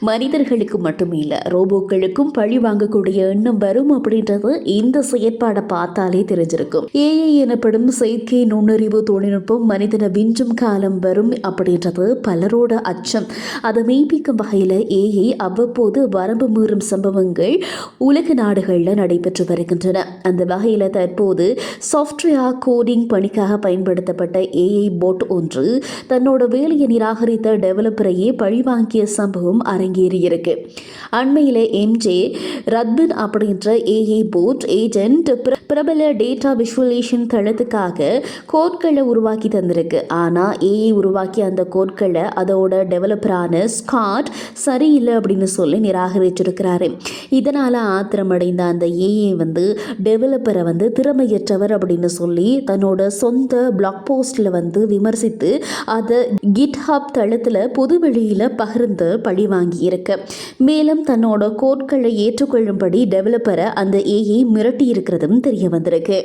மனிதர்களுக்கு மட்டுமே இல்லை ரோபோக்களுக்கும் பழி வாங்கக்கூடிய எண்ணம் வரும் அப்படின்றது இந்த செயற்பாடை பார்த்தாலே தெரிஞ்சிருக்கும். ஏஐ எனப்படும் செயற்கை நுண்ணறிவு தொழில்நுட்பம் மனிதனை விஞ்சும் காலம் வரும் அப்படின்றது பலரோட அச்சம். அதை மெய்ப்பிக்கும் வகையில் ஏஐ அவ்வப்போது வரம்பு மீறும் சம்பவங்கள் உலக நாடுகளில் நடைபெற்று வருகின்றன. அந்த வகையில் தற்போது சாஃப்ட்வேர் கோடிங் பணிக்காக பயன்படுத்தப்பட்ட ஏஐ போட் ஒன்று தன்னோட வேலையை நிராகரித்த டெவலப்பரையே பழிவாங்கிய சம்பவம் அரை அரங்கேறியிருக்கு அண்மையில் எம்ஜே ரத்பின் அப்படின்ற ஏஏ போட் ஏஜென்ட் பிரபல டேட்டா விஷுவலேஷன் தளத்துக்காக கோட்களை உருவாக்கி தந்திருக்கு. ஆனால் ஏஐ உருவாக்கி அந்த கோட்களை அதோட டெவலப்பரான ஸ்காட் சரியில்லை அப்படின்னு சொல்லி நிராகரிச்சிருக்கிறாரு. இதனால் ஆத்திரமடைந்த அந்த ஏஏ வந்து டெவலப்பரை வந்து திறமையற்றவர் அப்படின்னு சொல்லி தன்னோட சொந்த பிளாக் போஸ்டில் வந்து விமர்சித்து அதை கிட்ஹப் தளத்தில் பொதுவெளியில் பகிர்ந்து பழி வாங்கி வாங்கியிருக்கு மேலும் தன்னோட கோட்களை ஏற்றுக்கொள்ளும்படி டெவலப்பரை அந்த ஏஐ மிரட்டியிருக்கிறதும் தெரிய வந்திருக்கு